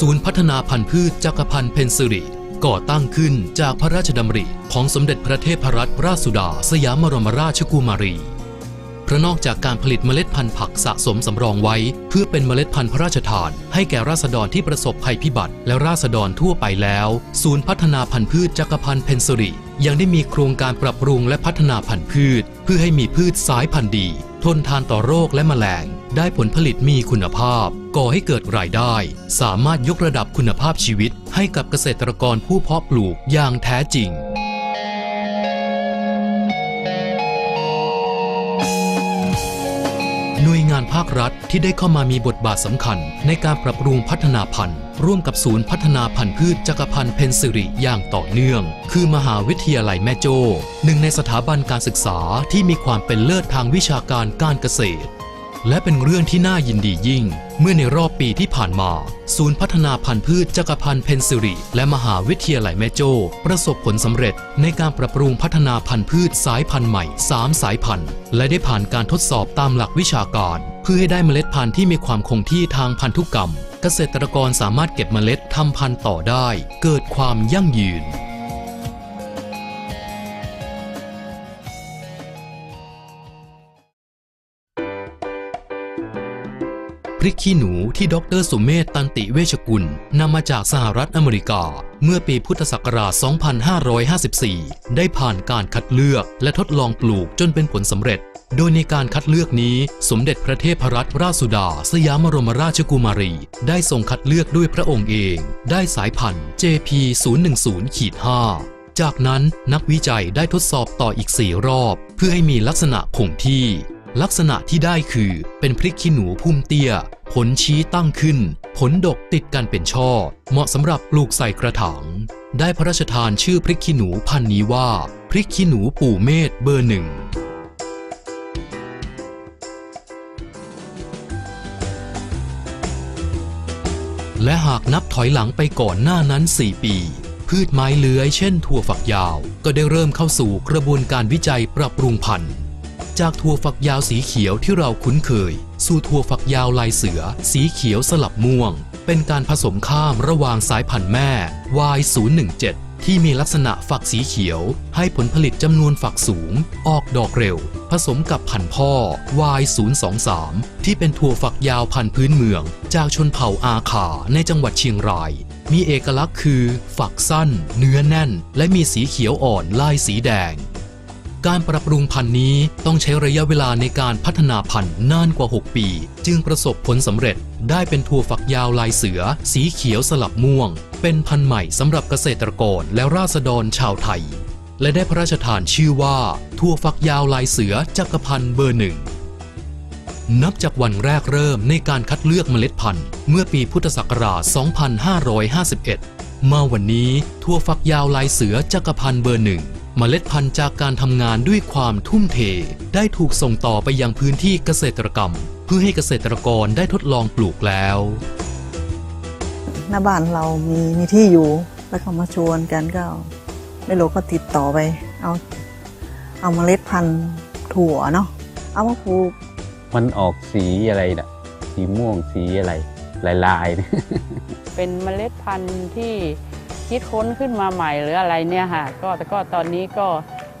ศูนย์พัฒนาพันธุ์พืชจักรพันธ์เพนซิริก่อตั้งขึ้นจากพระราชดำริของสมเด็จพระเทพรัตนราชสุดา สยามบรมราชกุมารีเพราะนอกจากการผลิตเมล็ดพันธุ์ผักสะสมสำรองไว้ เพื่อเป็นเมล็ดพันธุ์พระราชทาน ให้แก่ราษฎรที่ประสบภัยพิบัติ และราษฎรทั่วไปแล้ว ศูนย์พัฒนาพันธุ์พืชจักรพันธ์เพนซิริยังได้มีโครงการปรับปรุงและพัฒนาพันธุ์พืชเพื่อให้มีพืชสายพันธุ์ดี ทนทานต่อโรคและแมลง ได้ผลผลิตมีคุณภาพ ก่อให้เกิดรายได้ สามารถยกระดับคุณภาพชีวิต ให้กับเกษตรกรผู้เพาะปลูกอย่างแท้จริง หน่วยงานภาครัฐที่ได้เข้ามามีบทบาทสำคัญ ในการปรับปรุงพัฒนาพันธุ์ ร่วมกับศูนย์พัฒนาพันธุ์พืชจักรพันธ์เพนซิริอย่างต่อเนื่อง คือมหาวิทยาลัยแม่โจ้หนึ่งในสถาบันการศึกษาที่มีความเป็นเลิศทางวิชาการการเกษตร และเป็นเรื่องที่น่ายินดียิ่ง เมื่อในรอบปีที่ผ่านมา ศูนย์พัฒนาพันธุ์พืชจักรพันธ์เพนซิริและมหาวิทยาลัยแม่โจ้ประสบผลสำเร็จในการปรับปรุงพัฒนาพันธุ์พืชสายพันธุ์ใหม่ 3 สายพันธุ์ และได้ผ่านการทดสอบตามหลักวิชาการ เพื่อให้ได้เมล็ดพันธุ์ที่มีความคงที่ทางพันธุกรรม เกษตรกรสามารถเก็บเมล็ดทำพันธุ์ต่อได้ เกิดความยั่งยืน พริกขี้หนูที่ดรสุเมธตันติเวชกุลนำมาจากสหรัฐอเมริกา เมื่อปีพุทธศักราช 2554 ได้ผ่านการคัดเลือกและทดลองปลูกจนเป็นผลสำเร็จ โดยในการคัดเลือกนี้สมเด็จพระเทพรัตนราชสุดา สยามบรมราชกุมารี ได้ทรงคัดเลือกด้วยพระองค์เอง ได้สายพันธุ์ JP 010 5จากนั้นนักวิจัยได้ทดสอบต่ออีก 4 รอบ เพื่อให้มีลักษณะคงที่ ลักษณะที่ได้คือเป็นพริกขี้หนูพุ่มเตี้ย ผลชี้ตั้งขึ้น ผลดกติดกันเป็นช่อ เหมาะสำหรับปลูกใส่กระถาง ได้พระราชทานชื่อพริกขี้หนูพันนี้ว่า พริกขี้หนูปู่เมธเบอร์หนึ่งและหากนับถอยหลังไปก่อนหน้านั้น 4 ปี พืชไม้เลื้อยเช่นถั่วฝักยาว ก็ได้เริ่มเข้าสู่กระบวนการวิจัยปรับปรุงพันธุ์ จากถั่วฝักยาวสีเขียวที่เราคุ้นเคย สู่ถั่วฝักยาวลายเสือ สีเขียวสลับม่วง เป็นการผสมข้ามระหว่างสายพันธุ์แม่ Y017 ที่มีลักษณะฝักสีเขียว ให้ผลผลิตจำนวนฝักสูง ออกดอกเร็ว ผสมกับพันธุ์พ่อ Y023 ที่เป็นถั่วฝักยาวพันธุ์พื้นเมือง จากชนเผ่าอาขาในจังหวัดเชียงราย มีเอกลักษณ์คือ ฝักสั้น เนื้อแน่น และมีสีเขียวอ่อนลายสีแดง การปรับปรุงพันธุ์นี้ต้องใช้ระยะเวลาในการพัฒนาพันธุ์นานกว่า 6 ปี จึงประสบผลสำเร็จ ได้เป็นถั่วฝักยาวลายเสือ สีเขียวสลับม่วง เป็นพันธุ์ใหม่สำหรับเกษตรกรและราษฎรชาวไทย และได้พระราชทานชื่อว่าถั่วฝักยาวลายเสือจักรพันธ์เบอร์หนึ่งนับจากวันแรกเริ่มในการคัดเลือกเมล็ดพันธุ์ เมื่อปีพุทธศักราช 2551 มาวันนี้ทั่วฝักยาวลายเสือจักรพันธ์เบอร์หนึ่ง มล็ดพันธุ์จากการทำงานด้วยความทุ่มเท ได้ถูกส่งต่อไปยังพื้นที่เกษตรกรรม เพื่อให้เกษตรกรได้ทดลองปลูกแล้วหน้าบ้านเรามีมีที่อยู่แล้วเขามาชวนกันก็ไม่รู้ก็ติดต่อไป เอาเอาเมล็ดพันธุ์ถั่วเนาะเอามาปลูกมันออกสีอะไรนะสีม่วงสีอะไรลายๆเนี่ยเป็นเมล็ดพันธุ์ที่ คิดค้นขึ้นมาใหม่หรืออะไรเนี่ยค่ะ ก็แต่ก็ตอนนี้ก็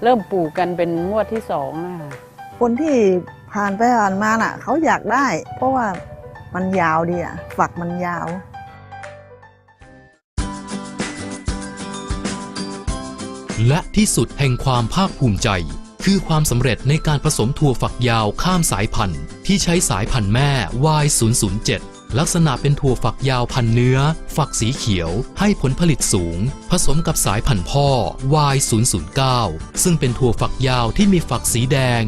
เริ่มปลูกกันเป็นงวดที่สองนะคะคนที่ผ่านไปผ่านมาน่ะ เขาอยากได้ เพราะว่ามันยาวดีอะฝักมันยาว และที่สุดแห่งความภาคภูมิใจ คือความสำเร็จในการผสมถั่วฝักยาวข้ามสายพันธุ์ ที่ใช้สายพันธุ์แม่ Y007 ลักษณะเป็นถั่วฝักยาวพันเนื้อ ฝักสีเขียว ให้ผลผลิตสูง ผสมกับสายพันธุ์พ่อ Y009 ซึ่งเป็นถั่วฝักยาวที่มีฝักสีแดง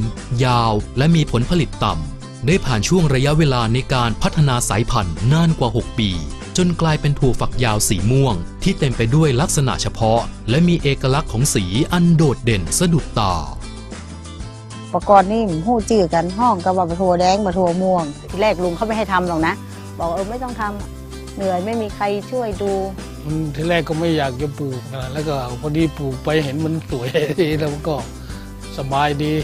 ยาวและมีผลผลิตต่ำ ได้ผ่านช่วงระยะเวลาในการพัฒนาสายพันธุ์นานกว่า 6 ปี จนกลายเป็นถั่วฝักยาวสีม่วง ที่เต็มไปด้วยลักษณะเฉพาะ และมีเอกลักษณ์ของสีอันโดดเด่นสะดุดตาประกอบนี่หู้จื่อกันห้องก็บอกบะทัวแดงบะทัวม่วง ทีแรกลุงเขาไม่ให้ทำหรอกนะ บอกเออไม่ต้องทำเหนื่อยไม่มีใครช่วยดู มันทีแรกก็ไม่อยากจะปลูกนะแล้วก็พอดีปลูกไปเห็นมันสวยดีแล้วมันก็สบายดี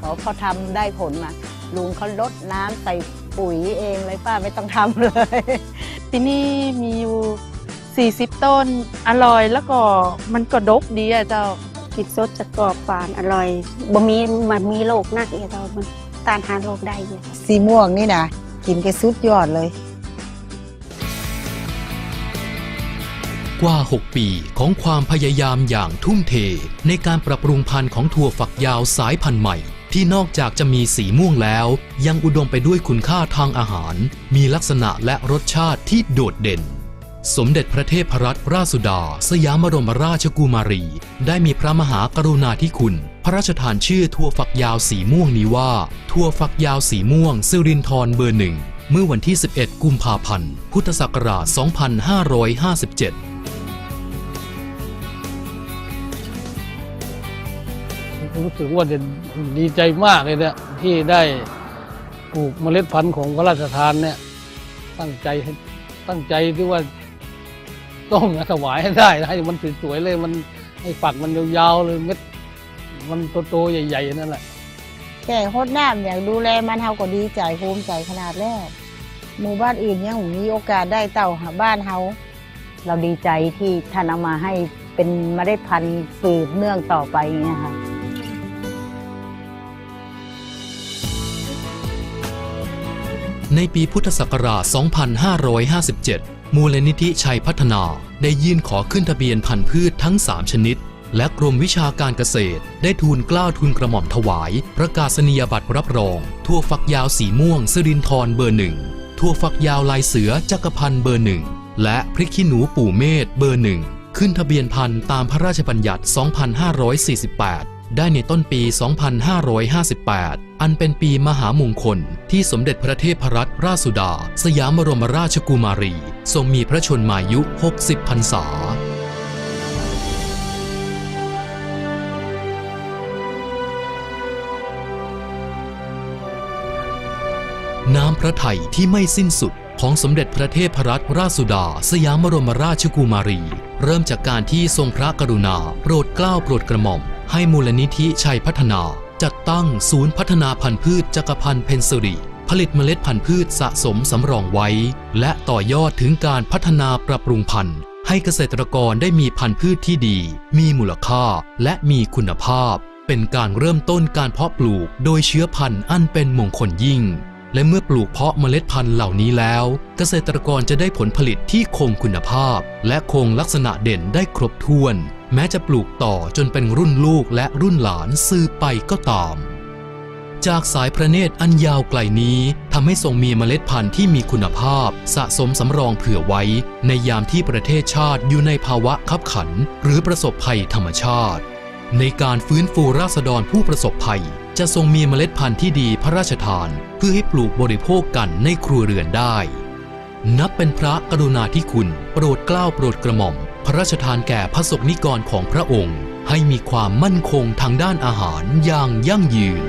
พอพอทำได้ผลมาลุงเขาลดน้ำใส่ปุ๋ยเองเลยป้าไม่ต้องทำเลย ที่นี่มีอยู่ 40 ต้นอร่อยแล้วก็มันก็ดกดีอะเจ้ากินสดจะกรอบหวานอร่อยบ่มีมันมีโรคนักเอเรามันต้านทานโรคได้เยอะสีม่วงนี่นะ กินแกสุดยอดเลย กว่า 6 ปีของความพยายามอย่างทุ่มเท ในการปรับปรุงพันธุ์ของถั่วฝักยาวสายพันธุ์ใหม่ ที่นอกจากจะมีสีม่วงแล้ว ยังอุดมไปด้วยคุณค่าทางอาหาร มีลักษณะและรสชาติที่โดดเด่นสมเด็จพระเทพรัตนราชสุดา สยามบรมราชกุมารี ได้มีพระมหากรุณาธิคุณ พระราชทานชื่อถั่วฝักยาวสีม่วงนี้ว่าถั่วฝักยาวสีม่วงซิรินทรเบอร์หนึ่งเมื่อวันที่ 11 กุมภาพันธ์ พุทธศักราช 2557รู้สึกว่าจะดีใจมากเลยเนี่ยที่ได้ปลูกเมล็ดพันธุ์ของพระราชทานเนี่ย ตั้งใจตั้งใจที่ว่าต้องถวายให้ได้ให้มันสวยๆเลยมันให้ฝักมันยาวๆเลยเม็ด มันโตๆใหญ่ๆนั่นแหละแก่โคตรน้ำอยากดูแลมันเฮาก็ดีใจภูมิใจขนาดแล้วหมู่บ้านอื่นยังมีโอกาสได้เต่าหาบ้านเฮาเราดีใจที่ท่านเอามาให้เป็นเมล็ดพันธุ์สืบเนื่องต่อไปอย่างเงี้ยค่ะในปีพุทธศักราช 2557 มูลนิธิชัยพัฒนาได้ยื่นขอขึ้นทะเบียนพันธุ์พืชทั้ง 3 ชนิด และกรมวิชาการเกษตร ได้ทูลกล้าทูลกระหม่อมถวาย ประกาศนียบัตรรับรองทั่วฝักยาวสีม่วงสิรินทรเบอร์หนึ่งทั่วฝักยาวลายเสือจักรพันธ์เบอร์หนึ่งและพริกขี้หนูปู่เมธเบอร์หนึ่งขึ้นทะเบียนพันธุ์ตามพระราชบัญญัติ 2548 ได้ในต้นปี 2558 อันเป็นปีมหามงคล ที่สมเด็จพระเทพรัตนราชสุดา สยามบรมราชกุมารี ทรงมีพระชนมายุ 60 พรรษา ระไทยที่ไม่สิ้นสุดของสมเด็จพระเทพรัตนราชสุดา สยามบรมราชกุมารี เริ่มจากการที่ทรงพระกรุณา โปรดเกล้าโปรดกระหม่อม ให้มูลนิธิชัยพัฒนา จัดตั้งศูนย์พัฒนาพันธุ์พืชจักรพันธ์เพนซิริผลิตเมล็ดพันธุ์พืชสะสมสำรองไว้ และต่อยอดถึงการพัฒนาปรับปรุงพันธุ์ ให้เกษตรกรได้มีพันธุ์พืชที่ดี มีมูลค่าและมีคุณภาพ เป็นการเริ่มต้นการเพาะปลูกโดยเชื้อพันธุ์อันเป็นมงคลยิ่ง และเมื่อปลูกเพาะเมล็ดพันธุ์เหล่านี้แล้ว เกษตรกรจะได้ผลผลิตที่คงคุณภาพ และคงลักษณะเด่นได้ครบถ้วน แม้จะปลูกต่อจนเป็นรุ่นลูกและรุ่นหลานสืบไปก็ตาม จากสายพระเนตรอันยาวไกลนี้ทำให้ทรงมีเมล็ดพันธุ์ที่มีคุณภาพ สะสมสำรองเผื่อไว้ ในยามที่ประเทศชาติอยู่ในภาวะคับขัน หรือประสบภัยธรรมชาติ ในการฟื้นฟูราษฎรผู้ประสบภัย จะทรงมีเมล็ดพันธุ์ที่ดีพระราชทานเพื่อให้ปลูกบริโภคกันในครัวเรือนได้ นับเป็นพระกรุณาธิคุณ โปรดเกล้าโปรดกระหม่อม พระราชทานแก่พระสกนิกรของพระองค์ ให้มีความมั่นคงทางด้านอาหารอย่างยั่งยืน